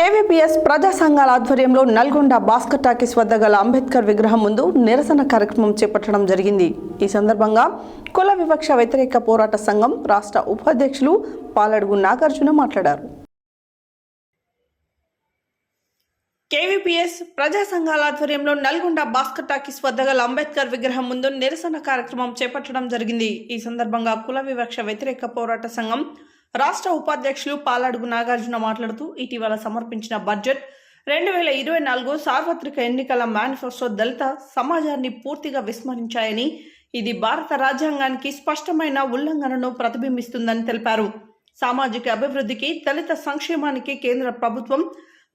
KVPS ప్రజా సంఘాల ఆధ్వర్యంలో నల్గొండ భాస్కర్ టాకీస్ వద్ద గల అంబేద్కర్ విగ్రహం ముందు నిరసన కార్యక్రమం చేపట్టడం జరిగింది. ఈ సందర్భంగా కుల వివక్ష వ్యతిరేక పోరాట సంఘం రాష్ట్ర ఉపాధ్యక్షులు పాలడుగు నాగార్జున మాట్లాడారు. కేవీపీఎస్ ప్రజా సంఘాల ఆధ్వర్యంలో నల్గొండ భాస్కర్ టాకీస్ వద్ద గల అంబేద్కర్ విగ్రహం ముందు నిరసన కార్యక్రమం చేపట్టడం జరిగింది. ఈ సందర్భంగా కుల వివక్ష వ్యతిరేక పోరాట సంఘం రాష్ట్ర ఉపాధ్యక్షులు పాలాడుగు నాగార్జున మాట్లాడుతూ ఇటీవల సమర్పించిన బడ్జెట్ రెండు వేల ఇరవై నాలుగు సార్వత్రిక ఎన్నికల మేనిఫెస్టో దళిత సమాజాన్ని పూర్తిగా విస్మరించాయని ఇది భారత రాజ్యాంగానికి స్పష్టమైన ఉల్లంఘనను ప్రతిబింబిస్తుందని తెలిపారు. సామాజిక అభివృద్ధికి దళిత సంక్షేమానికి కేంద్ర ప్రభుత్వం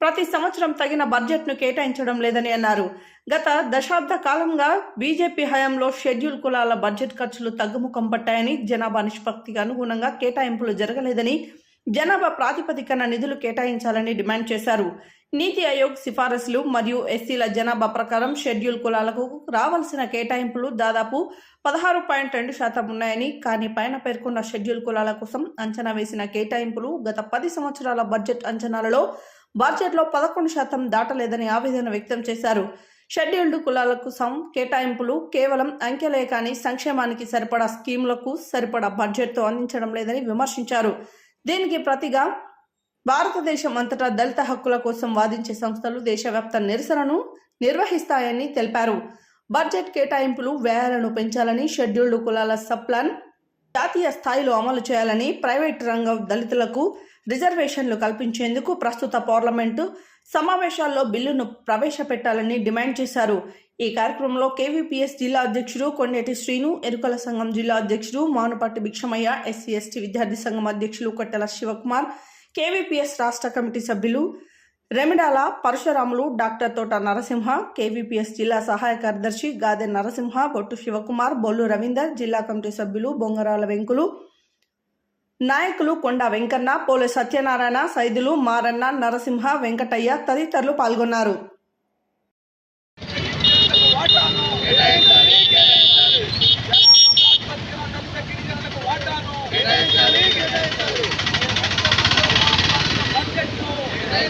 ప్రతి సంవత్సరం తగిన బడ్జెట్ను కేటాయించడం లేదని అన్నారు. గత దశాబ్ద కాలంగా బీజేపీ హయాంలో షెడ్యూల్ కులాల బడ్జెట్ ఖర్చులు తగ్గుముఖం పట్టాయని జనాభా నిష్పత్తికి అనుగుణంగా కేటాయింపులు జరగలేదని జనాభా ప్రాతిపదికన నిధులు కేటాయించాలని డిమాండ్ చేశారు. నీతి ఆయోగ్ సిఫారసులు మరియు ఎస్సీల జనాభా ప్రకారం షెడ్యూల్ కులాలకు రావాల్సిన కేటాయింపులు దాదాపు పదహారు పాయింట్ రెండు శాతం ఉన్నాయని కానీ పైన పేర్కొన్న షెడ్యూల్ కులాల కోసం అంచనా వేసిన కేటాయింపులు గత పది సంవత్సరాల బడ్జెట్ అంచనాలలో బడ్జెట్లో పదకొండు శాతం దాటలేదని ఆవేదన వ్యక్తం చేశారు. షెడ్యూల్డ్ కులాలకు సం కేటాయింపులు కేవలం అంకెలే కానీ సంక్షేమానికి సరిపడా స్కీములకు సరిపడా బడ్జెట్తో అందించడం లేదని విమర్శించారు. దీనికి ప్రతిగా భారతదేశం అంతటా దళిత హక్కుల కోసం వాదించే సంస్థలు దేశవ్యాప్త నిరసనను నిర్వహిస్తాయని తెలిపారు. బడ్జెట్ కేటాయింపులు వ్యయాలను పెంచాలని షెడ్యూల్డ్ కులాల సబ్ ప్లాన్ జాతీయ స్థాయిలో అమలు చేయాలని ప్రైవేట్ రంగ దళితులకు రిజర్వేషన్లు కల్పించేందుకు ప్రస్తుత పార్లమెంటు సమావేశాల్లో బిల్లును ప్రవేశపెట్టాలని డిమాండ్ చేశారు. ఈ కార్యక్రమంలో కేవీపీఎస్ జిల్లా అధ్యక్షుడు కొండేటి శ్రీను ఎరుకల సంఘం జిల్లా అధ్యక్షుడు మానుపట్టి భిక్షమయ్య ఎస్సీ ఎస్టీ విద్యార్థి సంఘం అధ్యక్షులు కొట్టెల శివకుమార్ కేవీపీఎస్ రాష్ట్ర కమిటీ సభ్యులు రెమిడాల పరశురాములు డాక్టర్ తోట నరసింహ కేవీపీఎస్ జిల్లా సహాయ కార్యదర్శి గాదె నరసింహ బొట్టు శివకుమార్ బొల్లు రవీందర్ జిల్లా కమిటీ సభ్యులు బొంగరాల వెంకులు నాయకులు కొండ వెంకన్న పోలే సత్యనారాయణ సైదులు మారన్న నరసింహ వెంకటయ్య తదితరులు పాల్గొన్నారు జనాభా ప్రాతిపదికన బడ్జెట్లో వాటాలు బడ్జెట్ వదిలాలే సామాజిక ప్రజా సంఘాలు వదిలాలే సామాజిక ప్రజా సంఘాలు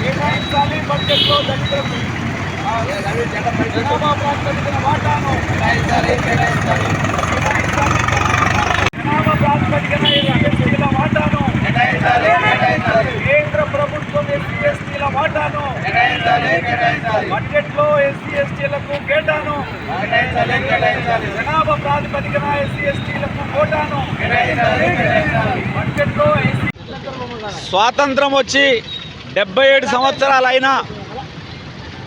కేటాయించాలి బడ్జెట్లో దళితులకు జనాభా ప్రాతిపదికన వాటాను కేటాయించాలి జనాభా ప్రాతిపదికన వాటాను కేటాయించాలి వాటాను. బడ్జెట్లో ఎస్సీ ఎస్టీలకు కేటాను. జనాభా ప్రాతిపదికన ఎస్సీ ఎస్టీలకు కోటాను. బడ్జెట్లో స్వాతంత్రం వచ్చి డెబ్బై ఏడు సంవత్సరాలైనా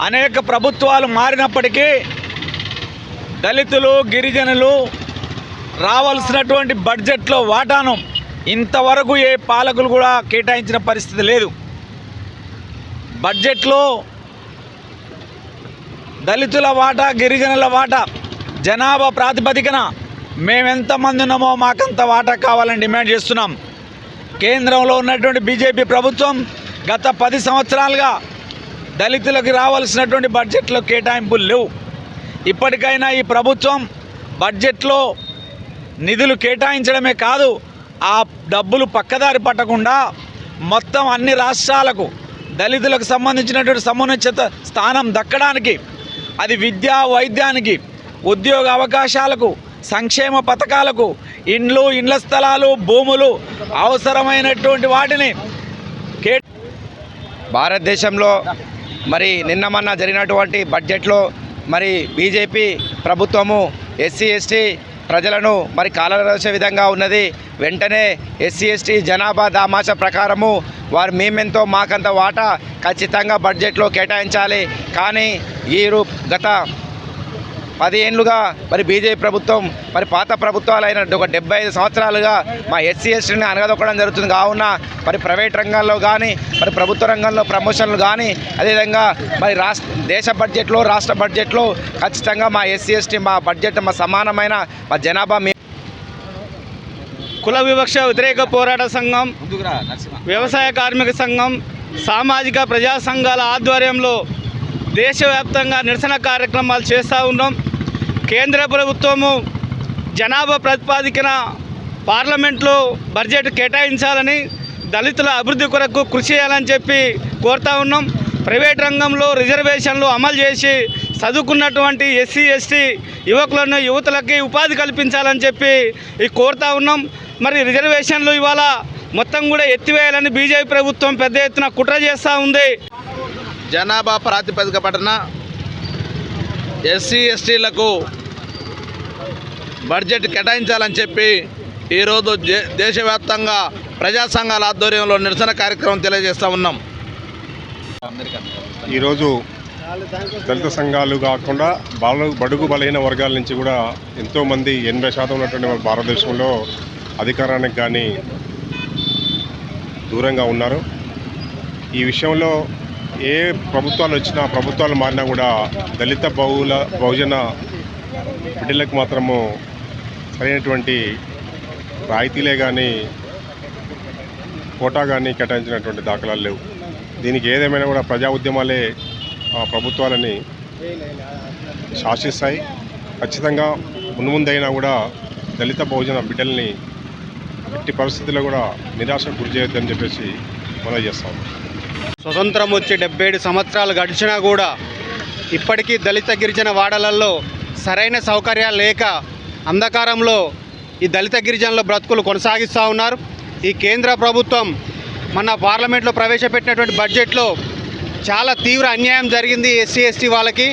అనేక ప్రభుత్వాలు మారినప్పటికీ దళితులు గిరిజనులు రావాల్సినటువంటి బడ్జెట్లో వాటాను. ఇంతవరకు ఏ పాలకులు కూడా కేటాయించిన పరిస్థితి లేదు. బడ్జెట్లో దళితుల వాటా గిరిజనుల వాటా జనాభా ప్రాతిపదికన మేమెంతమంది ఉన్నామో మాకంత వాటా కావాలని డిమాండ్ చేస్తున్నాం. కేంద్రంలో ఉన్నటువంటి బీజేపీ ప్రభుత్వం గత పది సంవత్సరాలుగా దళితులకు రావాల్సినటువంటి బడ్జెట్లో కేటాయింపులు లేవు. ఇప్పటికైనా ఈ ప్రభుత్వం బడ్జెట్లో నిధులు కేటాయించడమే కాదు ఆ డబ్బులు పక్కదారి పట్టకుండా మొత్తం అన్ని రాష్ట్రాలకు దళితులకు సంబంధించినటువంటి సమున్నత స్థానం దక్కడానికి అది విద్యా వైద్యానికి ఉద్యోగ అవకాశాలకు సంక్షేమ పథకాలకు ఇండ్లు ఇండ్ల స్థలాలు భూములు అవసరమైనటువంటి వాటిని కే భారతదేశంలో మరి నిన్న మొన్న జరిగినటువంటి బడ్జెట్లో మరి బీజేపీ ప్రభుత్వము ఎస్సీ ఎస్టీ ప్రజలను మరి కాలరసే విధంగా ఉన్నది. వెంటనే ఎస్సీ ఎస్టీ జనాభా దామాష ప్రకారము వారు మేమెంతో మాకంత వాటా ఖచ్చితంగా బడ్జెట్లో కేటాయించాలి. కానీ వీరు గత పది ఏళ్ళుగా మరి బీజేపీ ప్రభుత్వం మరి పాత ప్రభుత్వాలైన ఒక డెబ్బై ఐదు సంవత్సరాలుగా మా ఎస్సీ ఎస్టీని అనగదొక్కడం జరుగుతుంది. కావున మరి ప్రైవేట్ రంగంలో కానీ మరి ప్రభుత్వ రంగంలో ప్రమోషన్లు కానీ అదేవిధంగా మరి రాష్ట్ర దేశ బడ్జెట్లో రాష్ట్ర బడ్జెట్లో ఖచ్చితంగా మా ఎస్సీ ఎస్టీ మా బడ్జెట్ మా సమానమైన మా జనాభా కుల వివక్ష వ్యతిరేక పోరాట సంఘం వ్యవసాయ కార్మిక సంఘం సామాజిక ప్రజా సంఘాల ఆధ్వర్యంలో దేశవ్యాప్తంగా నిరసన కార్యక్రమాలు చేస్తూ ఉన్నాం. కేంద్ర ప్రభుత్వము జనాభా ప్రతిపాదికన పార్లమెంట్లో బడ్జెట్ కేటాయించాలని దళితుల అభివృద్ధి కొరకు కృషి చేయాలని చెప్పి కోరుతా ఉన్నాం. ప్రైవేట్ రంగంలో రిజర్వేషన్లు అమలు చేసి చదువుకున్నటువంటి ఎస్సీ ఎస్టీ యువకులను యువతులకి ఉపాధి కల్పించాలని చెప్పి ఈ కోరుతా ఉన్నాం. మరి రిజర్వేషన్లు ఇవాళ మొత్తం కూడా ఎత్తివేయాలని బీజేపీ ప్రభుత్వం పెద్ద ఎత్తున కుట్ర చేస్తూ ఉంది. జనాభా ప్రాతిపదిక పట్టణ ఎస్సీ ఎస్టీలకు బడ్జెట్ కేటాయించాలని చెప్పి ఈరోజు దే- దేశవ్యాప్తంగా ప్రజా సంఘాల ఆధ్వర్యంలో నిరసన కార్యక్రమం తెలియజేస్తూ ఉన్నాం. ఈరోజు దళిత సంఘాలు కాకుండా బాల బడుగు బలహీన వర్గాల నుంచి కూడా ఎంతోమంది ఎనభై శాతం ఉన్నటువంటి భారతదేశంలో అధికారానికి కానీ దూరంగా ఉన్నారు. ఈ విషయంలో ఏ ప్రభుత్వాలు వచ్చినా ప్రభుత్వాలు మారినా కూడా దళిత బహుళ బహుజన బిడ్డలకు మాత్రము సరైనటువంటి రాయితీలే కానీ కోటా కానీ కేటాయించినటువంటి దాఖలాలు లేవు. దీనికి ఏదేమైనా కూడా ప్రజా ఉద్యమాలే ప్రభుత్వాలని శాసిస్తాయి. ఖచ్చితంగా మున్ముందైనా కూడా దళిత బహుజన బిడ్డల్ని ఎట్టి పరిస్థితుల్లో కూడా నిరాశకు గురి చేయొద్దని చెప్పేసి మనం చేస్తాం. స్వతంత్రం వచ్చి డెబ్బై ఏడు సంవత్సరాలు గడిచినా కూడా ఇప్పటికీ దళిత గిరిజన వాడలలో సరైన సౌకర్యాలు లేక అంధకారంలో ఈ దళిత గిరిజనుల బ్రతుకులు కొనసాగిస్తూ ఉన్నారు. ఈ కేంద్ర ప్రభుత్వం మన పార్లమెంట్లో ప్రవేశపెట్టినటువంటి బడ్జెట్లో చాలా తీవ్ర అన్యాయం జరిగింది ఎస్సీ ఎస్టీ వాళ్ళకి.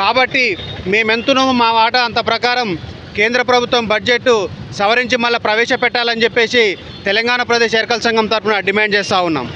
కాబట్టి మేమెంతున్నామో మా మాట అంత ప్రకారం కేంద్ర ప్రభుత్వం బడ్జెట్ సవరించి మళ్ళీ ప్రవేశపెట్టాలని చెప్పేసి తెలంగాణ ప్రదేశ్ ఎరకల సంఘం తరఫున డిమాండ్ చేస్తూ ఉన్నాం.